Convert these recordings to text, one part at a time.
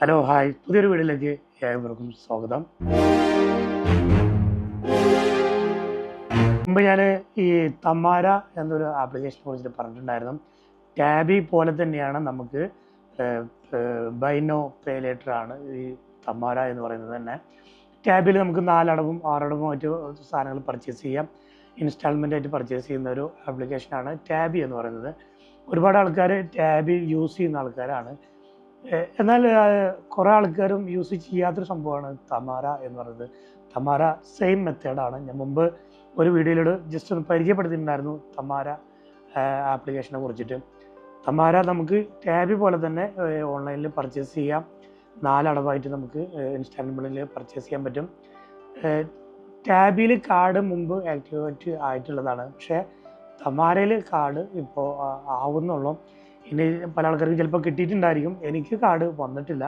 Hello hi. പുതിയൊരു വീഡിയോയിലേക്ക് ഏവർക്കും സ്വാഗതം. മുമ്പ് ഞാൻ ഈ തമാര എന്നൊരു ആപ്ലിക്കേഷനെ കുറിച്ചിട്ട് പറഞ്ഞിട്ടുണ്ടായിരുന്നു. ടാബി പോലെ തന്നെയാണ് നമുക്ക് ബൈനോ പേ ലേറ്റർ ആണ് ഈ തമാര എന്ന് പറയുന്നത് തന്നെ. ടാബിൽ നമുക്ക് നാലടവും ആറടവും മറ്റു സാധനങ്ങൾ പർച്ചേസ് ചെയ്യാം. ഇൻസ്റ്റാൾമെന്റ് ആയിട്ട് പർച്ചേസ് ചെയ്യുന്ന ഒരു ആപ്ലിക്കേഷനാണ് ടാബി എന്ന് പറയുന്നത്. ഒരുപാട് ആൾക്കാർ ടാബി യൂസ് ചെയ്യുന്ന ആൾക്കാരാണ്. എന്നാൽ കുറേ ആൾക്കാരും യൂസ് ചെയ്യാത്തൊരു സംഭവമാണ് തമാര എന്ന് പറയുന്നത്. തമാര സെയിം മെത്തേഡാണ് ഞാൻ മുമ്പ് ഒരു വീഡിയോയിലൂടെ ജസ്റ്റ് ഒന്ന് പരിചയപ്പെടുത്തിയിട്ടുണ്ടായിരുന്നു തമാര ആപ്ലിക്കേഷനെ കുറിച്ചിട്ട്. തമാര നമുക്ക് ടാബി പോലെ തന്നെ ഓൺലൈനിൽ പർച്ചേസ് ചെയ്യാം. നാലടവായിട്ട് നമുക്ക് ഇൻസ്റ്റാൾമെന്റിൽ പർച്ചേസ് ചെയ്യാൻ പറ്റും. ടാബിൽ കാർഡ് മുമ്പ് ആക്ടിവേറ്റ് ആയിട്ടുള്ളതാണ്. പക്ഷേ തമാരയിൽ കാർഡ് ഇപ്പോൾ ആവുന്നുള്ളൂ. ഇനി പല ആൾക്കാർക്ക് ചിലപ്പോൾ കിട്ടിയിട്ടുണ്ടായിരിക്കും. എനിക്ക് കാർഡ് വന്നിട്ടില്ല.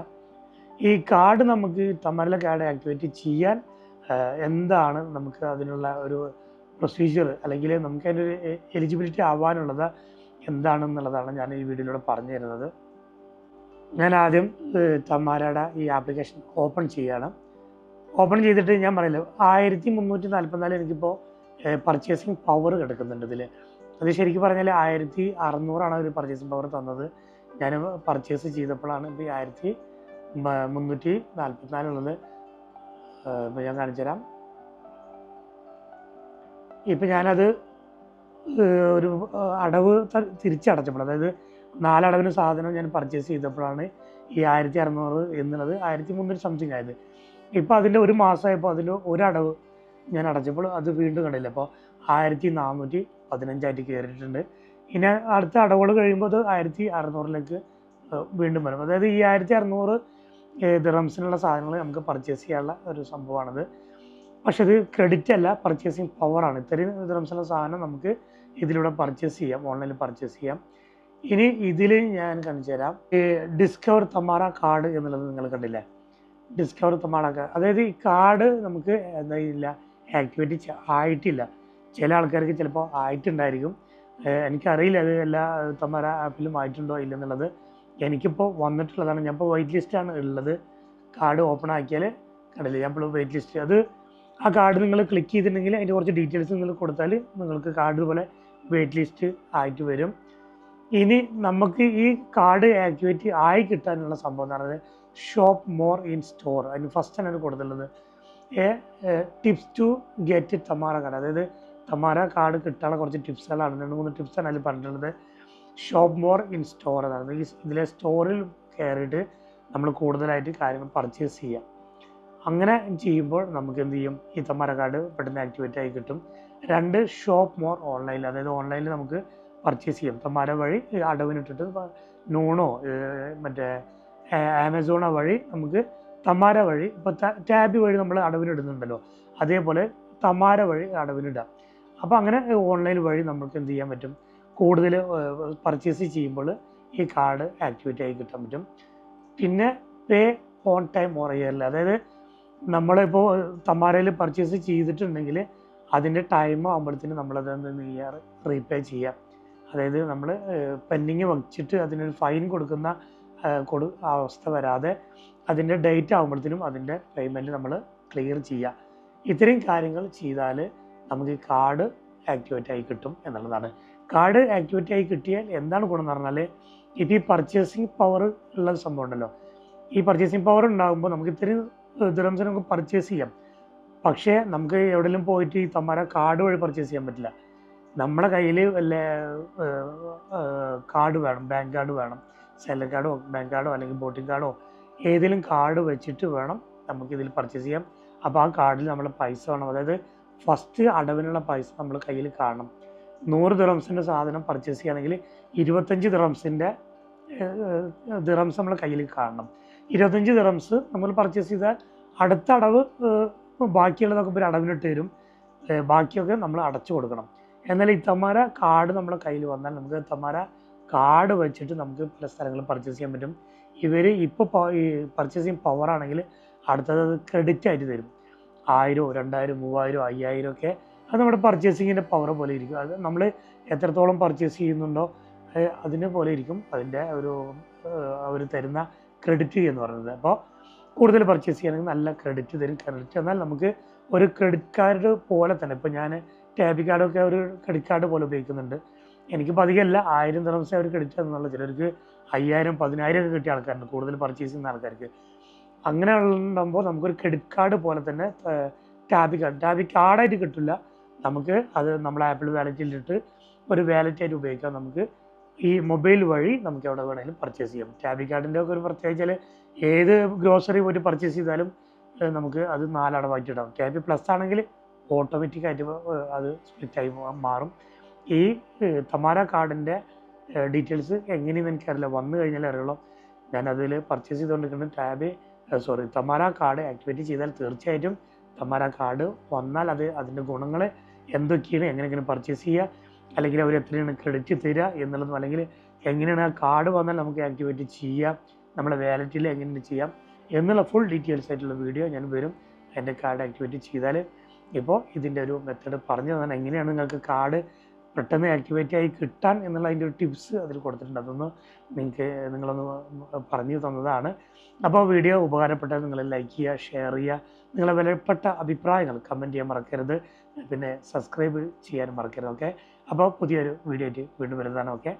ഈ കാർഡ് നമുക്ക് തമരല കാർഡ് ആക്ടിവേറ്റ് ചെയ്യാൻ എന്താണ് നമുക്ക് അതിനുള്ള ഒരു പ്രൊസീജിയർ അല്ലെങ്കിൽ നമുക്ക് അതിന്റെ ഒരു എലിജിബിലിറ്റി ആവാനുള്ളത് എന്താണെന്നുള്ളതാണ് ഞാൻ ഈ വീഡിയോയിലൂടെ പറഞ്ഞു തരുന്നത്. ഞാൻ ആദ്യം തമാരയുടെ ഈ ആപ്ലിക്കേഷൻ ഓപ്പൺ ചെയ്യുകയാണ് ഓപ്പൺ ചെയ്തിട്ട് ഞാൻ പറയല്ലോ ആയിരത്തി മുന്നൂറ്റി നാൽപ്പത്തിനാല് എനിക്കിപ്പോൾ പർച്ചേസിങ് പവർ കിടക്കുന്നുണ്ട് ഇതിൽ അത് ശരിക്കും പറഞ്ഞാൽ ആയിരത്തി അറുന്നൂറാണ് അവർ പർച്ചേസിംഗ് പവർ തന്നത്. ഞാൻ പർച്ചേസ് ചെയ്തപ്പോഴാണ് ഇപ്പോൾ ഈ ആയിരത്തി മുന്നൂറ്റി നാൽപ്പത്തിനാലുള്ളത് ഇപ്പോൾ ഞാൻ കാണിച്ചു തരാം. ഇപ്പം ഞാനത് ഒരു അടവ് തിരിച്ചടച്ചപ്പോൾ അതായത് നാലടവിന് സാധനം ഞാൻ പർച്ചേസ് ചെയ്തപ്പോഴാണ് ഈ ആയിരത്തി അറുന്നൂറ് എന്നുള്ളത് ആയിരത്തി മുന്നൂറ് സംതിങ് ആയത്. ഇപ്പോൾ അതിന്റെ ഒരു മാസമായപ്പോൾ അതിൽ ഒരടവ് ഞാൻ അടച്ചപ്പോൾ അത് വീണ്ടും കണ്ടില്ല. അപ്പോൾ ആയിരത്തി നാനൂറ്റി പതിനഞ്ചായിട്ട് കയറിയിട്ടുണ്ട്. ഇനി അടുത്ത അടവുകൾ കഴിയുമ്പോൾ അത് ആയിരത്തി അറുന്നൂറിലേക്ക് വീണ്ടും വരും. അതായത് ഈ ആയിരത്തി അറുന്നൂറ് ദിറംസിനുള്ള സാധനങ്ങൾ നമുക്ക് പർച്ചേസ് ചെയ്യാനുള്ള ഒരു സംഭവമാണിത്. പക്ഷെ ഇത് ക്രെഡിറ്റ് അല്ല പർച്ചേസിങ് പവറാണ് ഇത്രയും ദിറംസിനുള്ള സാധനം നമുക്ക് ഇതിലൂടെ പർച്ചേസ് ചെയ്യാം ഓൺലൈനിൽ പർച്ചേസ് ചെയ്യാം. ഇനി ഇതിൽ ഞാൻ കാണിച്ചു തരാം. ഡിസ്കവർ തമാറ കാർഡ് എന്നുള്ളത് നിങ്ങൾ കണ്ടില്ലേ? ഡിസ്കവർ തമാറ കാർഡ് അതായത് ഈ കാർഡ് നമുക്ക് എന്താ ഇല്ല ആക്ടിവേറ്റ് ആയിട്ടില്ല. ചില ആൾക്കാർക്ക് ചിലപ്പോൾ ആയിട്ടുണ്ടായിരിക്കും. എനിക്കറിയില്ല അത് എല്ലാ തമര ആപ്പിലും ആയിട്ടുണ്ടോ ഇല്ലെന്നുള്ളത്. എനിക്കിപ്പോൾ വന്നിട്ടുള്ളതാണ്. ഞാൻ ഇപ്പോൾ വെയിറ്റ് ലിസ്റ്റാണ് ഉള്ളത്. കാർഡ് ഓപ്പൺ ആക്കിയാൽ കണ്ടില്ല ഞാൻ ഇപ്പോൾ വെയിറ്റ് ലിസ്റ്റ് അത് ആ കാർഡ് നിങ്ങൾ ക്ലിക്ക് ചെയ്തിട്ടുണ്ടെങ്കിൽ അതിന്റെ കുറച്ച് ഡീറ്റെയിൽസ് നിങ്ങൾ കൊടുത്താൽ നിങ്ങൾക്ക് കാർഡ് പോലെ വെയിറ്റ് ലിസ്റ്റ് ആയിട്ട് വരും. ഇനി നമുക്ക് ഈ കാർഡ് ആക്ടിവേറ്റ് ആയി കിട്ടാനുള്ള സംഭവം എന്ന് പറയുന്നത് ഷോപ്പ് മോർ ഇൻ സ്റ്റോർ അതിന് ഫസ്റ്റ് ആണ് കൊടുത്തുള്ളത് A tips to get Tamara card അതായത് തമാര കാർഡ് കിട്ടാനുള്ള കുറച്ച് ടിപ്സ് ടിപ്സുകളാണ്. രണ്ട് മൂന്ന് ടിപ്സ് ആണ് അതിൽ പറഞ്ഞിട്ടുള്ളത്. ഷോപ്പ് മോർ ഇൻ സ്റ്റോർ എന്നാണ് ഈ ഇതിലെ സ്റ്റോറിൽ കയറിയിട്ട് നമ്മൾ കൂടുതലായിട്ട് കാര്യങ്ങൾ പർച്ചേസ് ചെയ്യാം. അങ്ങനെ ചെയ്യുമ്പോൾ നമുക്ക് എന്ത് ചെയ്യും? ഈ തമാര കാർഡ് പെട്ടെന്ന് ആക്ടിവേറ്റ് ആയി കിട്ടും. രണ്ട് ഷോപ്പ് മോർ ഓൺലൈനിൽ അതായത് ഓൺലൈനിൽ നമുക്ക് പർച്ചേസ് ചെയ്യാം. തമാര വഴി അടവിനിട്ടിട്ട് നൂണോ മറ്റേ ആമസോണോ വഴി നമുക്ക് തമാര വഴി ഇപ്പോൾ ടാബ് വഴി നമ്മൾ അടവിനിടുന്നുണ്ടല്ലോ. അതേപോലെ തമാര വഴി അടവിനിടാം. അപ്പോൾ അങ്ങനെ ഓൺലൈൻ വഴി നമുക്ക് എന്ത് ചെയ്യാൻ പറ്റും? കൂടുതൽ പർച്ചേസ് ചെയ്യുമ്പോൾ ഈ കാർഡ് ആക്ടിവേറ്റ് ആയി കിട്ടാൻ പറ്റും. പിന്നെ പേ ഓൺ ടൈം ഓർ ഇയറിൽ അതായത് നമ്മളിപ്പോൾ തമാരയിൽ പർച്ചേസ് ചെയ്തിട്ടുണ്ടെങ്കിൽ അതിന്റെ ടൈം ആകുമ്പോഴത്തേന് നമ്മളത് എന്ത് ചെയ്യാറ് റീപേ ചെയ്യുക. അതായത് നമ്മൾ പെൻഡിങ് വച്ചിട്ട് അതിനൊരു ഫൈൻ കൊടുക്കുന്ന കൊടു അവസ്ഥ വരാതെ അതിന്റെ ഡേറ്റ് ആകുമ്പോഴത്തേനും അതിന്റെ പേയ്മെന്റ് നമ്മൾ ക്ലിയർ ചെയ്യുക. ഇത്രയും കാര്യങ്ങൾ ചെയ്താൽ നമുക്ക് ഈ കാർഡ് ആക്ടിവേറ്റ് ആയി കിട്ടും എന്നുള്ളതാണ്. കാർഡ് ആക്ടിവേറ്റ് ആയി കിട്ടിയാൽ എന്താണ് ഗുണം എന്ന് പറഞ്ഞാൽ ഇത് ഈ പർച്ചേസിങ് പവർ ഉള്ള സംഭവം ഉണ്ടല്ലോ. ഈ പർച്ചേസിങ് പവർ ഉണ്ടാകുമ്പോൾ നമുക്ക് ഇത്രയും ദിറംസിന് നമുക്ക് പർച്ചേസ് ചെയ്യാം. പക്ഷേ നമുക്ക് എവിടെയെങ്കിലും പോയിട്ട് ഈ തമ്മാര കാർഡ് വഴി പർച്ചേസ് ചെയ്യാൻ പറ്റില്ല. നമ്മുടെ കയ്യിൽ വല്ല കാർഡ് വേണം ബാങ്ക് കാർഡ് വേണം സെല്ലർ കാർഡോ ബാങ്ക് കാർഡോ അല്ലെങ്കിൽ ബോട്ടിംഗ് കാർഡോ ഏതെങ്കിലും കാർഡ് വെച്ചിട്ട് വേണം നമുക്ക് ഇതിൽ പർച്ചേസ് ചെയ്യാം. അപ്പോൾ ആ കാർഡിൽ നമ്മൾ പൈസ വേണം. അതായത് ഫസ്റ്റ് അടവിനുള്ള പൈസ നമ്മൾ കയ്യിൽ കാണണം. നൂറ് ദിറംസിന്റെ സാധനം പർച്ചേസ് ചെയ്യുകയാണെങ്കിൽ ഇരുപത്തഞ്ച് ദിറംസിന്റെ ദിറംസ് നമ്മൾ കയ്യിൽ കാണണം. ഇരുപത്തഞ്ച് ദിറംസ് നമ്മൾ പർച്ചേസ് ചെയ്താൽ അടുത്ത അടവ് ബാക്കിയുള്ളതൊക്കെ ഒരു അടവിനിട്ട് തരും. ബാക്കിയൊക്കെ നമ്മൾ അടച്ചു കൊടുക്കണം. എന്നാൽ ഈ തമാര കാർഡ് നമ്മുടെ കയ്യിൽ വന്നാൽ നമുക്ക് ഇത്തമാര കാർഡ് വെച്ചിട്ട് നമുക്ക് പല സ്ഥലങ്ങളിൽ പർച്ചേസ് ചെയ്യാൻ പറ്റും. ഇവർ ഇപ്പോൾ ഈ പർച്ചേസിങ് പവർ ആണെങ്കിൽ അടുത്തത് ക്രെഡിറ്റ് ആയിട്ട് തരും. ആയിരോ രണ്ടായിരം മൂവായിരം അയ്യായിരം ഒക്കെ അത് നമ്മുടെ പർച്ചേസിങ്ങിന്റെ പവർ പോലെ ഇരിക്കും. അത് നമ്മൾ എത്രത്തോളം പർച്ചേസ് ചെയ്യുന്നുണ്ടോ അതിനെ പോലെ ഇരിക്കും അതിന്റെ ഒരു അവർ തരുന്ന ക്രെഡിറ്റ് എന്ന് പറയുന്നത്. അപ്പോൾ കൂടുതൽ പർച്ചേസ് ചെയ്യണമെങ്കിൽ നല്ല ക്രെഡിറ്റ് തരും. ക്രെഡിറ്റ് എന്നാൽ നമുക്ക് ഒരു ക്രെഡിറ്റ് കാർഡ് പോലെ തന്നെ ഇപ്പോൾ ഞാൻ ടാബി കാർഡൊക്കെ ഒരു ക്രെഡിറ്റ് കാർഡ് പോലെ ഉപയോഗിക്കുന്നുണ്ട്. എനിക്കിപ്പോൾ അധികമല്ല ആയിരം ദിവസം ഒരു ക്രെഡിറ്റ് എന്നുള്ള ചിലർക്ക് അയ്യായിരം പതിനായിരം ഒക്കെ കിട്ടിയ ആൾക്കാരുണ്ട് കൂടുതൽ പർച്ചേസ് ചെയ്യുന്ന ആൾക്കാർക്ക്. അങ്ങനെ ഉണ്ടാകുമ്പോൾ നമുക്കൊരു ക്രെഡിറ്റ് കാർഡ് പോലെ തന്നെ ടാബി കാർഡ് ടാബി കാർഡായിട്ട് കിട്ടില്ല നമുക്ക് അത് നമ്മൾ ആപ്പിൾ വാലറ്റിലിട്ട് ഒരു വാലറ്റായിട്ട് ഉപയോഗിക്കാം. നമുക്ക് ഈ മൊബൈൽ വഴി നമുക്ക് എവിടെ വേണമെങ്കിലും പർച്ചേസ് ചെയ്യാം. ടാബി കാർഡിന്റെ ഒക്കെ ഒരു പ്രത്യേകിച്ചാൽ ഏത് ഗ്രോസറി പോയിട്ട് പർച്ചേസ് ചെയ്താലും നമുക്ക് അത് നാലടവായിട്ട് ഇടാം. ടാബി പ്ലസ് ആണെങ്കിൽ ഓട്ടോമാറ്റിക്കായിട്ട് അത് സ്പ്ലിറ്റ് ആയി മാ- മാറും. ഈ തമാര കാർഡിന്റെ ഡീറ്റെയിൽസ് എങ്ങനെയെന്ന് എനിക്കറിയില്ല. വന്നു കഴിഞ്ഞാൽ അറിയുള്ളൂ. ഞാൻ അതിൽ പർച്ചേസ് ചെയ്തുകൊണ്ടിരിക്കുന്ന tab sorry Tamara card activate ചെയ്താൽ തീർച്ചയായിട്ടും തമാര കാർഡ് വന്നാൽ അത് അതിന്റെ ഗുണങ്ങൾ എന്തൊക്കെയാണ് എങ്ങനെയൊക്കെയാണ് പർച്ചേസ് ചെയ്യുക അല്ലെങ്കിൽ അവർ എത്രയാണ് ക്രെഡിറ്റ് തരിക എന്നുള്ളതും അല്ലെങ്കിൽ എങ്ങനെയാണ് ആ കാർഡ് വന്നാൽ നമുക്ക് ആക്ടിവേറ്റ് ചെയ്യാം നമ്മുടെ വാലറ്റിൽ എങ്ങനെ ചെയ്യാം എന്നുള്ള ഫുൾ ഡീറ്റെയിൽസ് ആയിട്ടുള്ള വീഡിയോ ഞാൻ വരും. എന്റെ കാർഡ് ആക്ടിവേറ്റ് ചെയ്താൽ ഇപ്പോൾ ഇതിന്റെ ഒരു മെത്തേഡ് പറഞ്ഞു തന്നെ എങ്ങനെയാണ് നിങ്ങൾക്ക് കാർഡ് പെട്ടെന്ന് ആക്ടിവേറ്റ് ആയി കിട്ടാൻ എന്നുള്ള അതിന്റെ ഒരു ടിപ്സ് അതിൽ കൊടുത്തിട്ടുണ്ട്. അതൊന്ന് നിങ്ങൾക്ക് നിങ്ങളൊന്ന് പറഞ്ഞു തന്നതാണ്. അപ്പോൾ വീഡിയോ ഉപകാരപ്പെട്ടാൽ നിങ്ങൾ ലൈക്ക് ചെയ്യുക ഷെയർ ചെയ്യുക. നിങ്ങളെ വിലപ്പെട്ട അഭിപ്രായങ്ങൾ കമന്റ് ചെയ്യാൻ മറക്കരുത്. പിന്നെ സബ്സ്ക്രൈബ് ചെയ്യാൻ മറക്കരുത് ഓക്കെ അപ്പോൾ പുതിയൊരു വീഡിയോ ആയിട്ട് വീണ്ടും വരുന്നതാണ് ഓക്കെ